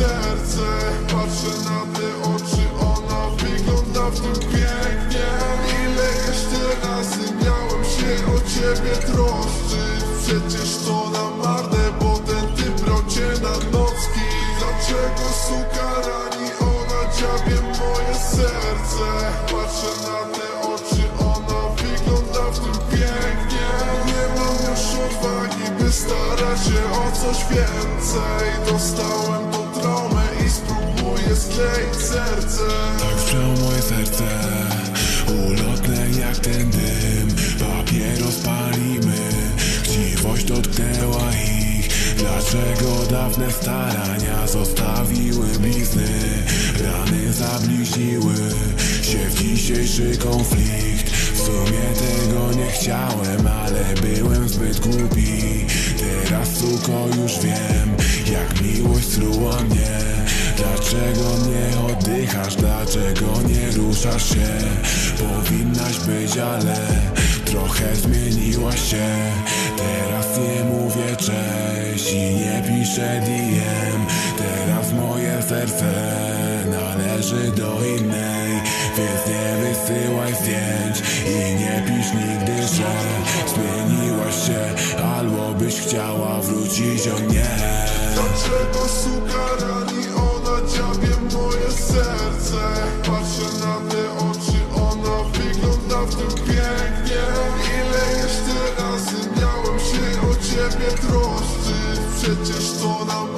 serce Patrzę na te oczy, ona wygląda w tym pięknie. Ile jeszcze razy miałem się o ciebie troszczyć? Przecież to na marne, bo ten typ brał cię na nocki. Dlaczego suka rani, ona dziabie moje serce. Patrzę na te oczy, ona wygląda w tym pięknie. Nie mam już odwagi, by starać się o coś więcej. Dostałem to traumę i spróbuję skleić serce. Tak wciął moje serce. Ulotne jak ten dym. Papieros palimy Chciwość dotknęła ich. Dlaczego dawne starania Zostawiły blizny Rany zabliźniły się w dzisiejszy konflikt. W sumie tego nie chciałem Mnie Dlaczego nie oddychasz? Dlaczego nie ruszasz się? Powinnaś być, ale trochę zmieniłaś się Teraz nie mówię cześć i nie piszę DM Teraz moje serce należy do innej Więc nie wysyłaj zdjęć i nie pisz nigdy, że Zmieniłaś się albo byś chciała wrócić, o nie Dlaczego suka rani? Ona dziabie moje serce. Patrzę na te oczy, ona wygląda w tym pięknie. Ile jeszcze razy miałem się o ciebie troszczyć? Przecież to na